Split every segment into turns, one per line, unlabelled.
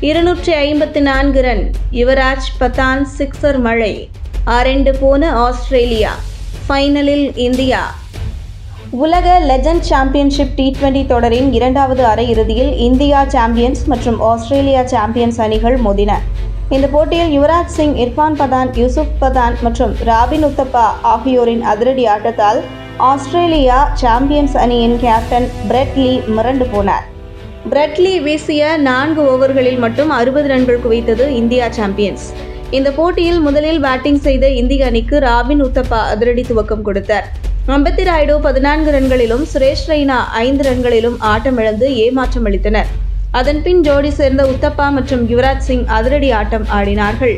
இருநூற்றி ஐம்பத்தி நான்கு ரன். யுவராஜ் பதான் சிக்ஸர் மழை. ஆரெண்டு போன ஆஸ்திரேலியா. ஃபைனலில் இந்தியா. உலக லெஜண்ட் சாம்பியன்ஷிப் டி டுவெண்டி தொடரின் இரண்டாவது அரையிறுதியில் இந்தியா சாம்பியன்ஸ் மற்றும் ஆஸ்திரேலியா சாம்பியன்ஸ் அணிகள் மோதின. இந்த போட்டியில் யுவராஜ் சிங் இர்ஃபான் பதான் யூசுப் பதான் மற்றும் ராபின் உத்தப்பா ஆகியோரின் அதிரடி ஆட்டத்தால் ஆஸ்திரேலியா சாம்பியன்ஸ் அணியின் கேப்டன் பிரெட் லீ மிரண்டு போனார். பிரட்லி வீசிய நான்கு ஓவர்களில் மட்டும் அறுபது ரன்கள் குவித்தது இந்தியா சாம்பியன்ஸ். இந்த போட்டியில் முதலில் பேட்டிங் செய்த இந்திய அணிக்கு ராபின் உத்தப்பா அதிரடி துவக்கம் கொடுத்தார். அம்பத்தி ராயுடு பதினான்கு ரன்களிலும் சுரேஷ் ரெய்னா ஐந்து ரன்களிலும் ஆட்டமிழந்து ஏமாற்றம் அளித்தனர். அதன்பின் ஜோடி சேர்ந்த உத்தப்பா மற்றும் யுவராஜ் சிங் அதிரடி ஆட்டம் ஆடினார்கள்.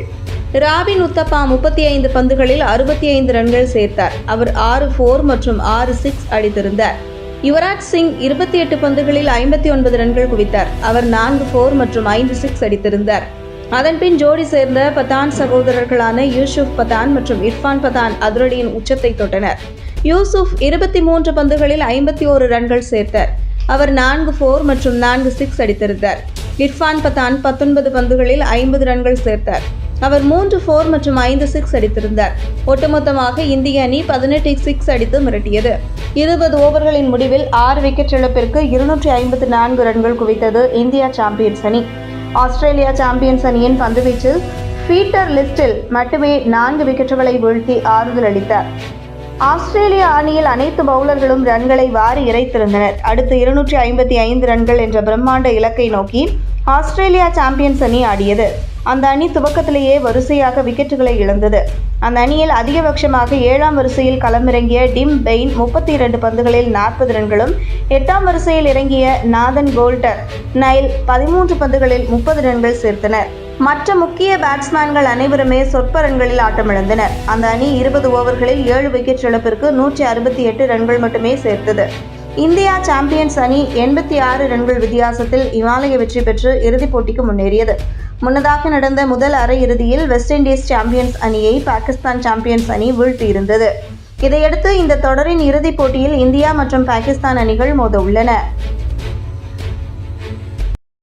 ராபின் உத்தப்பா முப்பத்தி ஐந்து பந்துகளில் அறுபத்தி ஐந்து ரன்கள் சேர்த்தார். அவர் ஆறு ஃபோர் மற்றும் ஆறு சிக்ஸ் அடித்திருந்தார். யுவராஜ் சிங் இருபத்தி எட்டு பந்துகளில் ஐம்பத்தி ஒன்பது ரன்கள் குவித்தார். அவர் நான்கு ஃபோர் மற்றும் ஐந்து சிக்ஸ் அடித்திருந்தார். அதன்பின் ஜோடி சேர்ந்த பதான் சகோதரர்களான யூசுப் பதான் மற்றும் இர்ஃபான் பதான் அதிரடியின் உச்சத்தை தொட்டனர். யூசுப் இருபத்தி மூன்று பந்துகளில் ஐம்பத்தி ஓரு ரன்கள் சேர்த்தார். அவர் நான்கு ஃபோர் மற்றும் நான்கு சிக்ஸ் அடித்திருந்தார். இர்ஃபான் பதான் பத்தொன்பது பந்துகளில் ஐம்பது ரன்கள் சேர்த்தார். அவர் மூன்று ஃபோர் மற்றும் ஐந்து சிக்ஸ் அடித்திருந்தார். ஒட்டுமொத்தமாக இந்திய அணி பதினெட்டு சிக்ஸ் அடித்து மிரட்டியது. இருபது ஓவர்களின் முடிவில் ஆறு விக்கெட் இழப்பிற்கு இருநூற்றி ஐம்பத்தி நான்கு ரன்கள் குவித்தது இந்தியா சாம்பியன்ஸ் அணி. ஆஸ்திரேலியா சாம்பியன்ஸ் அணியின் பந்துவீச்சில் ஃபீட்டர் லிஸ்டில் மட்டுமே நான்கு விக்கெட்டுகளை வீழ்த்தி ஆறுதல் அளித்தார். ஆஸ்திரேலிய அணியில் அனைத்து பவுலர்களும் ரன்களை வாரி இறைத்திருந்தனர். அடுத்து இருநூற்றி ஐம்பத்தி ஐந்து ரன்கள் என்ற பிரம்மாண்ட இலக்கை நோக்கி ஆஸ்திரேலியா சாம்பியன்ஸ் அணி ஆடியது. அந்த அணி துவக்கத்திலேயே வரிசையாக விக்கெட்டுகளை இழந்தது. அந்த அணியில் அதிகபட்சமாக ஏழாம் வரிசையில் களமிறங்கிய டிம் பெயின் முப்பத்தி இரண்டு பந்துகளில் நாற்பது ரன்களும் எட்டாம் வரிசையில் இறங்கிய நாதன் கோல்டர் நைல் பதிமூன்று பந்துகளில் முப்பது ரன்கள் சேர்த்தனர். மற்ற முக்கிய பேட்ஸ்மேன்கள் அனைவருமே சொற்ப ரன்களில் ஆட்டமிழந்தனர். அந்த அணி இருபது ஓவர்களில் ஏழு விக்கெட் இழப்பிற்கு நூற்றி அறுபத்தி எட்டு ரன்கள் மட்டுமே சேர்த்தது. இந்தியா சாம்பியன்ஸ் அணி எண்பத்தி ஆறு ரன்கள் வித்தியாசத்தில் இமாலய வெற்றி பெற்று இறுதிப் போட்டிக்கு முன்னேறியது. முன்னதாக நடந்த முதல் அரையிறுதியில் வெஸ்ட் இண்டீஸ் சாம்பியன்ஸ் அணியை பாகிஸ்தான் சாம்பியன்ஸ் அணி வீழ்த்தியிருந்தது. இதையடுத்து இந்த தொடரின் இறுதிப் போட்டியில் இந்தியா மற்றும் பாகிஸ்தான் அணிகள் மோத உள்ளன